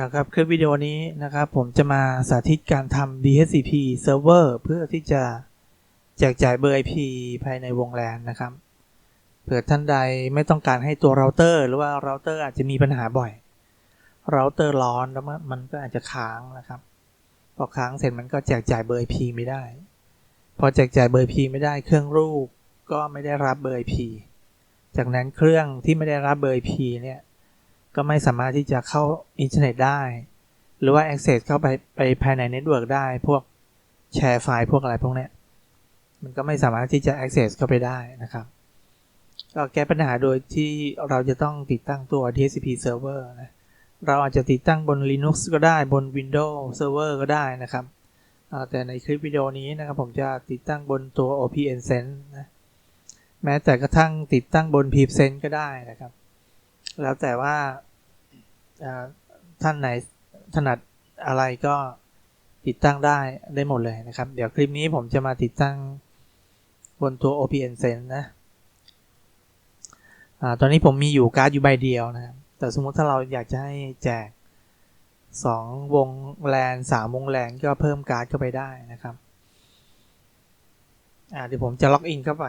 นะครับคลิปวิดีโอนี้นะครับ ผมจะมาสาธิตการทำ DHCP server เพื่อที่จะแจกจ่ายเบอร์ IP ภายในวง LAN นะครับ เผื่อท่านใดไม่ต้องการให้ตัวเราเตอร์หรือว่าเราเตอร์อาจจะมีปัญหาบ่อย เราเตอร์ร้อนแล้วมันก็อาจจะค้างนะครับ พอค้างเสร็จมันก็แจกจ่ายเบอร์ IP ไม่ได้ พอแจกจ่ายเบอร์ IP ไม่ได้เครื่องรูปก็ไม่ได้รับเบอร์ IP จากนั้นเครื่องที่ไม่ได้รับเบอร์ IP เนี่ย ก็ไม่สามารถที่จะเข้าอินเทอร์เน็ตได้ หรือว่า access เข้าไปไปภายในเน็ตเวิร์กได้ พวกแชร์ไฟล์พวกอะไรพวกเนี้ยมันก็ไม่สามารถที่จะ access เข้าไปได้นะครับ ก็แก้ปัญหาโดยที่เราจะต้องติดตั้งตัว DHCP server นะเราอาจจะติดตั้งบน Linux ก็ได้บน Windows Server ก็ได้นะครับ แต่ในคลิปวิดีโอนี้นะครับผมจะติดตั้งบนตัว OPNSense นะแม้แต่กระทั่งติดตั้งบน PipSense ก็ได้นะครับ แล้วแต่ว่า ท่านไหนถนัดอะไรก็ติดตั้งได้ได้หมดเลยนะครับ เดี๋ยวคลิปนี้ผมจะมาติดตั้งบนตัว OPNSense นะอตอนนี้ผมมีอยู่การ์ดอยู่ใบเดียวนะครับ แต่สมมติถ้าเราอยากจะให้แจก 2 วงแลน3วงแลนก็เพิ่มการ์ดเข้าไปได้นะครับเดี๋ยวผมจะล็อกอินเข้าไป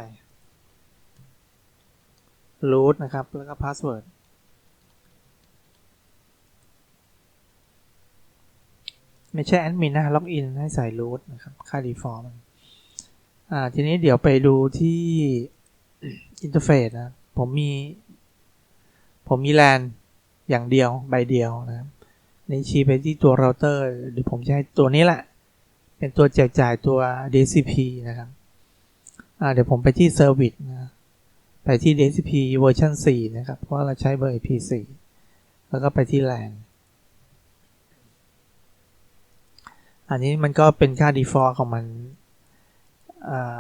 root นะครับ แล้วก็ password ไม่ใช่แอดมินนะล็อกอินให้ใส่ root นะครับ ค่า default มันอ่า ทีนี้เดี๋ยวไปดูที่อินเทอร์เฟซนะ ผมมี ผมมีแลนอย่างเดียวใบเดียวนะครับนี่ชี้ไปที่ตัวเราเตอร์เดี๋ยวผมจะให้ตัวนี้แหละ เป็นตัวแจกจ่ายตัว DCP นะครับอ่าเดี๋ยวผมไปที่ Service นะไปที่ DCP เวอร์ชัน4นะครับ เพราะเราใช้เบอร์ IP 4 แล้วก็ไปที่ LAN อันนี้มันก็เป็นค่า default ของมันอ่า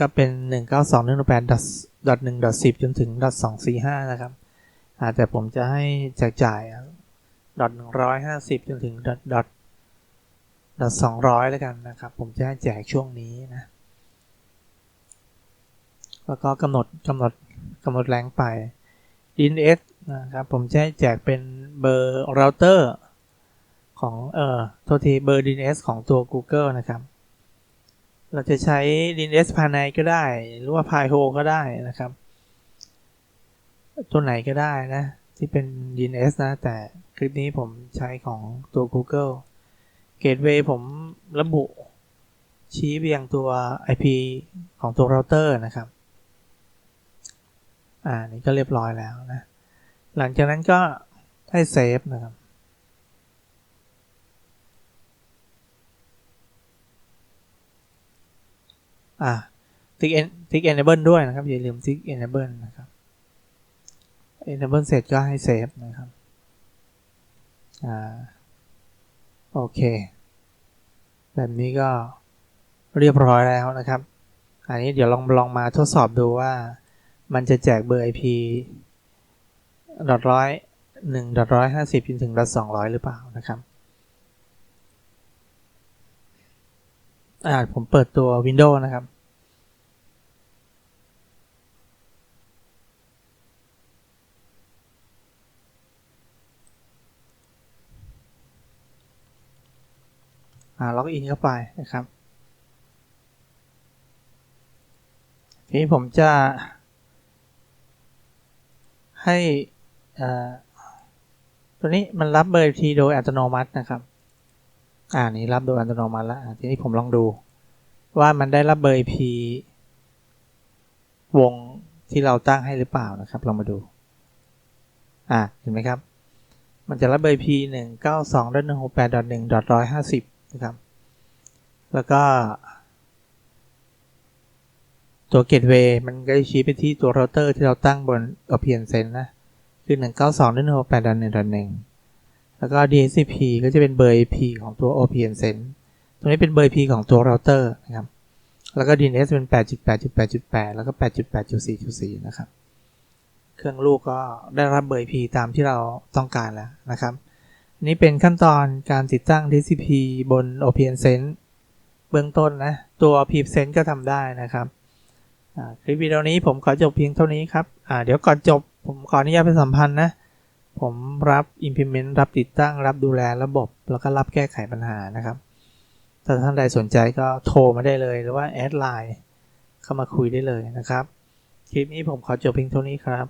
ก็เป็น 192.168.1.10 จนถึง .245 นะครับอาแต่ผมจะให้แจกจ่าย .150 จนถึง .200 แล้วกันนะครับ ผมจะให้แจกช่วงนี้นะ แล้วก็กำหนดกำหนดกำหนดแรงไป DNS นะครับ ผมจะให้แจกเป็นเบอร์เราเตอร์ ของเอ่อโทษทีเบอร์ DNS ของตัว Google นะครับ เราจะใช้ DNS ภายในก็ได้ หรือว่า p y h o ก็ได้นะครับ ตัวไหนก็ได้นะ ที่เป็น DNS นะ แต่คลิปนี้ผมใช้ของตัว Google Gateway ผมระบุชี้ไปยังตัว IP ของตัวเราเตอร์นะครับ อ่า นี่ก็เรียบร้อยแล้วนะ หลังจากนั้นก็ให้เซฟนะครับ อ่าติ๊กเอนติ๊ก enable ด้วยนะครับ อย่าลืมติ๊ก enable นะครับ enable เสร็จก็ให้เซฟนะครับ อ่า โอเค แบบนี้ก็เรียบร้อยแล้วนะครับ อันนี้เดี๋ยวลองลองมาทดสอบดูว่ามันจะแจกเบอร์ IP ดอทร้อยหนึ่งดอทร้อยห้าสิบจนถึงดอทสองร้อยหรือเปล่านะครับ อ่าผมเปิดตัว Windows นะครับ ล็อกอินเข้าไปนะครับทีนี้ผมจะให้ตัวนี้มันรับเบอร์ IP โดยอัตโนมัตินะครับ อ่านี้รับโดยอัตโนมัติแล้วทีนี้ผมลองดูว่ามันได้รับเบอร์ IP วงที่เราตั้งให้หรือเปล่านะครับ ลองมาดู อ่าเห็นไหมครับ มันจะรับเบอร์ IP 192.168.1.150 นะครับ แล้วก็ ตัว Gateway มันก็จะชี้ไปที่ตัวเราเตอร์ที่เราตั้งบน OPNSense นะ คือ 192.168.1.1 แล้วก็ DHCP ก็จะเป็นเบอร์ IP ของตัว OPNSense ตรงนี้เป็นเบอร์ IP ของตัวเราเตอร์นะครับ แล้วก็ DNS เป็น 8.8.8.8 แล้วก็ 8.8.4.4 นะครับ เครื่องลูกก็ได้รับเบอร์ IP ตามที่เราต้องการแล้วนะครับ นี่เป็นขั้นตอนการติดตั้ง DHCP บน OpenSense เบื้องต้นนะ ตัว PipSense ก็ทำได้นะครับคลิปวิดีโอนี้ผมขอจบเพียงเท่านี้ครับเดี๋ยวก่อนจบผมขออนุญาตเป็นสัมพันธ์นะ ผมรับ implement รับติดตั้ง รับดูแลระบบ แล้วก็รับแก้ไขปัญหานะครับ ถ้าท่านใดสนใจก็โทรมาได้เลยหรือว่าแอดไลน์เข้ามาคุยได้เลยนะครับ คลิปนี้ผมขอจบเพียงเท่านี้ครับ